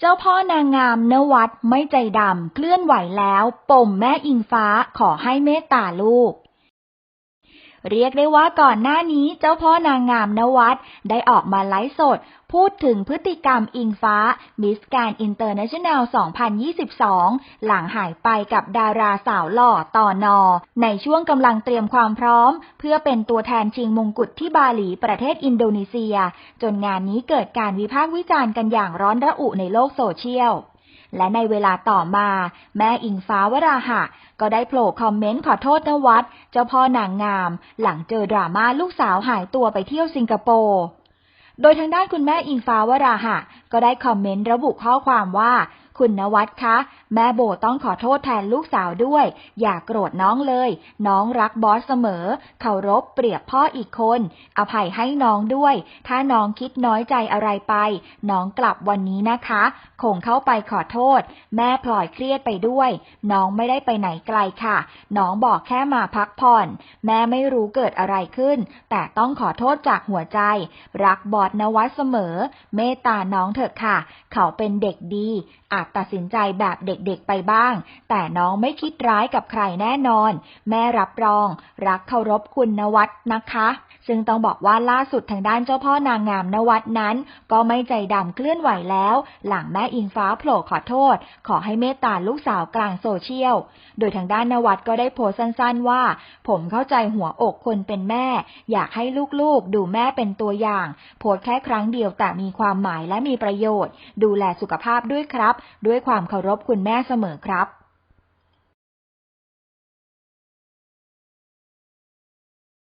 เจ้าพ่อนางงามนวัดไม่ใจดำเคลื่อนไหวแล้ว ปมแม่อิงฟ้าขอให้เมตตาลูก เรียกได้ว่าก่อนหน้านี้เจ้าพ่อนางงามนวัดได้ออกมาไลฟ์สด พูดถึงพฤติกรรมอิงฟ้ามิสแกนอินเตอร์เนชั่นแนล 2022 หลังหายไปกับดาราสาวหล่อต่อนอ ในช่วงกำลังเตรียมความพร้อม เพื่อเป็นตัวแทนชิงมงกุฎที่บาหลีประเทศอินโดนีเซีย จนงานนี้เกิดการวิพากษ์วิจารณ์กันอย่างร้อนระอุในโลกโซเชียล และในเวลาต่อมา แม่อิงฟ้าวราหะ ก็ได้โผล่คอมเมนต์ขอโทษนวัดเจ้าพ่อนางงาม หลังเจอดราม่าลูกสาวหายตัวไปเที่ยวสิงคโปร์ โดยทางด้านคุณแม่อิงฟ้าวราหะ ก็ได้คอมเมนต์ระบุข้อความว่า คุณนวัดคะ แม่โบต้องขอโทษแทนลูกสาวด้วย อย่ากโกรธน้องเลย น้องรักบอสเสมอ เคารพเปรียบพ่ออีกคน อภัยให้น้องด้วย ถ้าน้องคิดน้อยใจอะไรไป น้องกลับวันนี้นะคะ คงเข้าไปขอโทษ แม่พลอยเครียดไปด้วย น้องไม่ได้ไปไหนไกลค่ะ น้องบอกแค่มาพักผ่อน แม่ไม่รู้เกิดอะไรขึ้น แต่ต้องขอโทษจากหัวใจ รักบอสนวัดเสมอ เมตตาน้องเถอะค่ะ เขาเป็นเด็กดี อาจตัดสินใจแบบเด็กด็กๆไปบ้าง แต่น้องไม่คิดร้ายกับใครแน่นอน แม่รับรอง รักเคารพคุณนวัดนะคะ ซึ่งต้องบอกว่าล่าสุดทางด้านเจ้าพ่อนางงามนวัดนั้น ก็ไม่ใจดำเคลื่อนไหวแล้ว หลังแม่อิงฟ้าโผล่ขอโทษ ขอให้เมตตาลูกสาวกลางโซเชียล โดยทางด้านนวัดก็ได้โพสต์สั้นๆว่า ผมเข้าใจหัวอกคนเป็นแม่ อยากให้ลูกๆ ดูแม่เป็นตัวอย่าง โพสต์แค่ครั้งเดียวแต่มีความหมายและมีประโยชน์ ดูแลสุขภาพด้วยครับ ด้วยความเคารพคุณแม่เสมอครับ